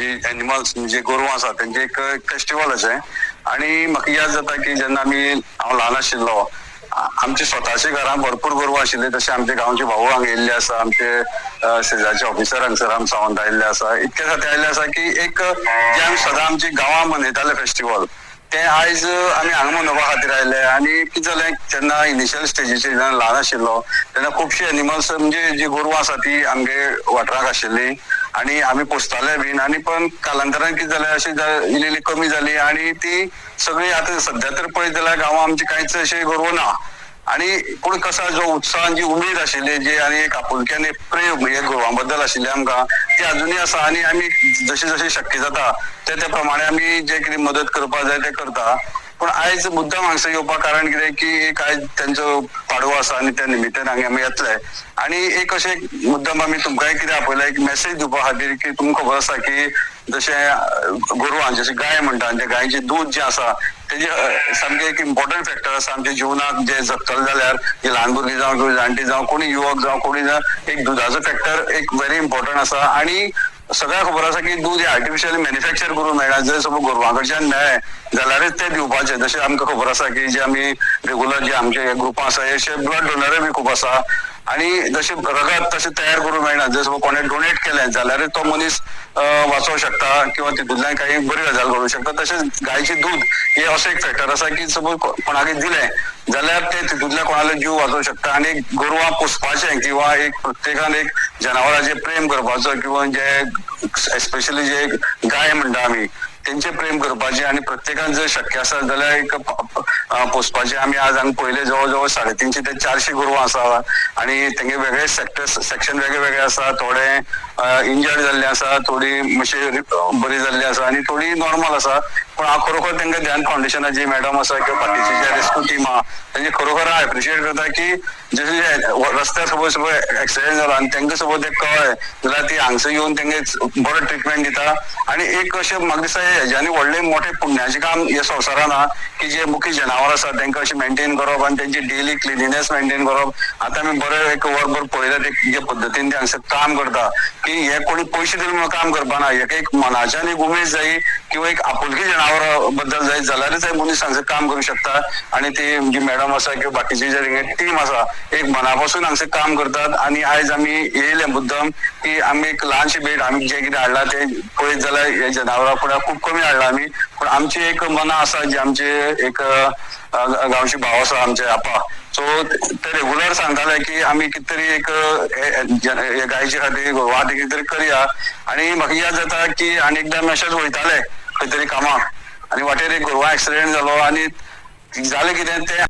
Animals म्हणजे गोरवां आसा तेंचे एक फेस्टिवल अशें आणि म्हाका याद जाता की जेन्ना आमी हांव ल्हान आशिल्लो आमच्या स्वताच्या घरां भरपूर गोरवां आशिल्ले तशे आमचे गांवचे भाऊ हांगा येयल्ले आसा आमचे शेजारचे ऑफिसर हांगसर आम सावंत आयिल्ले आसा इतके खातीर आयिल्ले आसा की एक जे आमी सदां आमच्या गांवां मनयताले फेस्टिवल ते आयज आमी हांगा मनोवपा खातीर आयले आनी कितें जालें जेन्ना इनिशियल स्टेजीचेर जेन्ना ल्हान आशिल्लो तेन्ना खुबशे एनिमल्स म्हणजे जी गोरवां आसा ती आमगे वाठाराक आशिल्ली आणि आमी पोसताले बीन आणि पण कालांतरान कितें जालें अशी इल्ली कमी जाली आणि ती सगळी आतां सध्या तर पळयत जाल्यार गांवां आमची कांयच अशें गर्व ना. आणि पूण कसा जो उत्साहान जी उमेद आशिल्ली जी आनी एक आपुलकी एक प्रेम हे गोरवां बद्दल आशिल्ले आमकां ती अजुनूय आसा आनी आमी जशें जशें शक्य जाता ते त्या प्रमाणे आमी जे कितें मदत करपाक जाय ते करता. पूण आयज मुद्दाम हांगसर येवपाक कारण कितें की एक आयज तेंचो पाडवो आसा आनी त्या निमित्तान हांगा आमी येतले आनी एक अशें मुद्दाम आमी तुमकांय कितें आपयला एक मॅसेज दिवपा खातीर की तुमकां खबर आसा की जशें गोरवां जशें गाय म्हणटा ते गायचें दूद जें आसा तेजे सामकें एक इम्पॉर्टंट फॅक्टर आसा आमच्या जिवनाक जे जगतले जाल्यार जे ल्हान भुरगीं जावं किंवा जाणटी जावं कोणी युवक जावं कोणी जावं एक दुदाचो फॅक्टर एक व्हेरी इम्पॉर्टंट आसा आनी सगळ्यांक खबर आसा की दूध हे आर्टिफिशियल मॅन्युफॅक्चर करून मेळना जर समज गोरवां कडच्यान मेळ्ळें जाल्यारच ते दिवपाचे. जशें आमकां खबर आसा की जे आमी रेगुलर जे आमचे ग्रुपां आसा अशे ब्लड डोनरय बी खूब आसा आणि जशें रगत तशें तयार करूंक मेळना जसं कोणे डोनेट केलें जाल्यार तो मनीस वाचोवंक शकता किंवा तितूंतल्यान काही बरी गजाल करूंक शकता. तशेंच गायचे दूध हे असो एक फॅक्टर आसा की सपोज कोणाक दिलें जाल्यार ते तितूंतल्या कोणालो जीव वाचोवंक शकता. आनी गोरवां पोसपाचें किंवा एक प्रत्येकान एक जनावरांचेर प्रेम करपाचो किंवा जे एस्पेशली जे गाय म्हणटा आमी तेंचे प्रेम करपाचे आणि प्रत्येकान जर शक्य आसा जाल्यार एक पोसपाचे. आमी आज हांगा पयले जवळ जवळ साडे तीनशे ते चारशे गोरवां आसा आणि तेंगे वेगळे सेक्टर सेक्शन वेगळे वेगळे आसा थोडे इंजर्ड जाल्ले आसा थोडी मातशी बरी जाल्ली आसा आणि थोडी नॉर्मल आसा पण हांव खरोखर तेंका ध्यान फावंडेशनाची मॅडम आसा किंवा बाकीची जे रेस्क्यू टीम आहा तेंचे खरोखर हांव एप्रिशिएट करता की जशे जे रस्त्यार सपोज सपोज एक्सिडेंट जालो आनी तेंका सपोज ते कळ्ळें जाल्यार ती हांगसर येवन तेंगे बरो ट्रिटमेंट दिता. आणि एक अशें म्हाका दिसता हेज्यांनी व्हडलें मोठें पुण्याचें काम हे संवसारान आहा की जे मुख्य जनावर आसा तेंका अशें मेंटेन करप आनी तेंची डेली क्लिनिनेस मेंटेन करप आतां आमी बरें एक वरभर पळयला ते जे पद्दतीन ते हांगसर काम करता की हे कोणी पयशे दिवन म्हणून काम करपाना हेका एक मनाच्यान एक उमेद जायी किंवा एक आपुलकी जनावर बद्दल जाय जाल्यारच मनीस हांगसर काम करूंक शकता. आणि ते जी मॅडम आसा किंवा बाकीची जे टीम आसा एक मनापासून हांगसर काम करतात. आणि आयज आमी येयले मुद्दम की आमी एक ल्हानशी भेट आमी जे कितें हाडला ते पळयत जाल्यार जनावरां फुड्यान खूब कमी हाडला आमी पण आमची एक मनां आसा जी आमचे एक गांवचे भाव आसा आमचे आपा सो ते रेगुलर सांगताले की आमी कितें तरी एक गायचे खातीर गोरवां खातीर कितें तरी करया. आणि म्हाका याद जाता की आनी एकदां आमी अशेंच वयताले खंय तरी कामाक आणि वाटेर एक गोरवां एक्सिडेंट जालो आणि जालें कितें ते